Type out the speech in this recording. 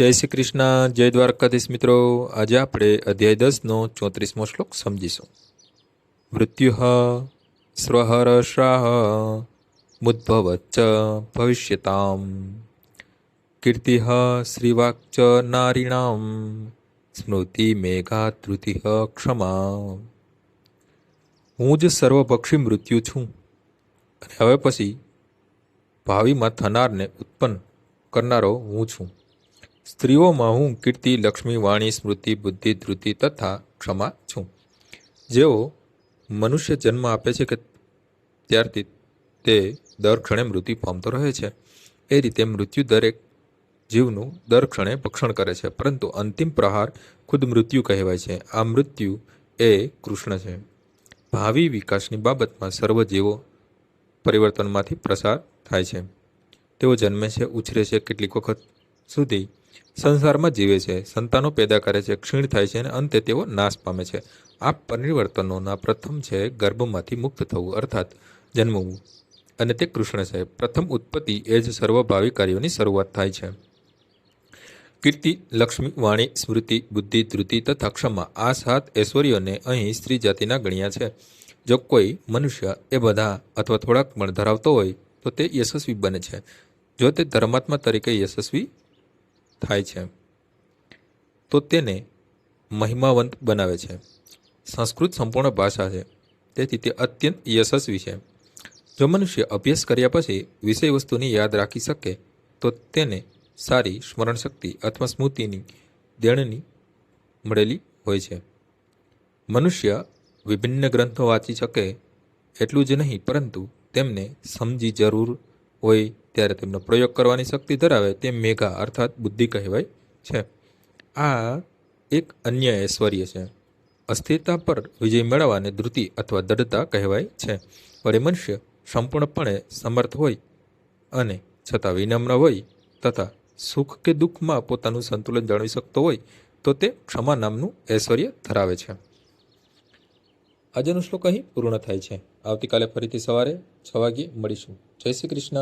જય શ્રી કૃષ્ણ. જય દ્વારકાધીશ મિત્રો. આજે આપણે અધ્યાય દસનો ચોત્રીસમો શ્લોક સમજીશું. મૃત્યુ સ્વહરશ્રાહ મુદ્ભવચ્ચ ભવિષ્યતામ. કીર્તિ શ્રીવાક્ચ નારીણામ. સ્મૃતિ મેઘા ધૃતિ ક્ષમા હું જ સર્વભક્ષી મૃત્યુ છું. અને હવે પછી ભાવિમાં થનારને ઉત્પન્ન કરનારો હું છું. સ્ત્રીઓમાં હું કીર્તિ, લક્ષ્મી, વાણી, સ્મૃતિ, બુદ્ધિ ધૃતિ તથા ક્ષમા છું. જેઓ મનુષ્ય જન્મ આપે છે કે ત્યારથી તે દર ક્ષણે મૃત્યુ પામતો રહે છે. એ રીતે મૃત્યુ દરેક જીવનું દર ક્ષણે ભક્ષણ કરે છે. પરંતુ અંતિમ પ્રહાર ખુદ મૃત્યુ કહેવાય છે. આ મૃત્યુ એ કૃષ્ણ છે. ભાવિ વિકાસની બાબતમાં સર્વ જીવો પરિવર્તનમાંથી પ્રસાર થાય છે. તેઓ જન્મે છે, ઉછરે છે કેટલીક વખત સુધી સંસારમાં જીવે છે. સંતાનો પેદા કરે છે, ક્ષીણ થાય છે અને અંતે તેઓ નાશ પામે છે. આ પરિવર્તનોના પ્રથમ છે ગર્ભમાંથી મુક્ત થવું, અર્થાત જન્મવું. અને તે કૃષ્ણ છે. પ્રથમ ઉત્પત્તિ એ જ સર્વભાવી કાર્યોની શરૂઆત થાય છે. કીર્તિ, લક્ષ્મી, વાણી, સ્મૃતિ, બુદ્ધિ ધૃતિ તથા ક્ષમા આ સાત ઐશ્વર્યોને અહીં સ્ત્રી જાતિના ગણ્યા છે. જો કોઈ મનુષ્ય એ બધા અથવા થોડાક પણ ધરાવતો હોય તો તે યશસ્વી બને છે. જો તે ધર્માત્મા તરીકે યશસ્વી થાય છે. તો તેને મહિમાવંત બનાવે છે. સંસ્કૃત સંપૂર્ણ ભાષા છે. તેથી તે અત્યંત યશસ્વી છે. જો મનુષ્ય અભ્યાસ કર્યા પછી વિષય વસ્તુની યાદ રાખી શકે, તો તેને સારી સ્મરણ શક્તિ અથવા સ્મૃતિની દેણની મળેલી હોય છે. મનુષ્ય વિભિન્ન ગ્રંથો વાંચી શકે એટલું જ નહીં, પરંતુ તેમને સમજી જરૂર હોય ત્યારે તેમનો પ્રયોગ કરવાની શક્તિ ધરાવે તે મેઘા અર્થાત બુદ્ધિ કહેવાય છે. આ એક અન્ય ઐશ્વર્ય છે. અસ્થિરતા પર વિજય મેળવવાને ધૃતિ અથવા દૃઢતા કહેવાય છે. વળી મનુષ્ય સંપૂર્ણપણે સમર્થ હોય અને છતાં વિનમ્ર હોય તથા સુખ કે દુઃખમાં પોતાનું સંતુલન જાળવી શકતો હોય તો તે ક્ષમા નામનું ઐશ્વર્ય ધરાવે છે. આજનો શ્લોક અહીં પૂર્ણ થાય છે. આવતીકાલે ફરીથી સવારે છ વાગ્યે મળીશું. જય શ્રી કૃષ્ણ.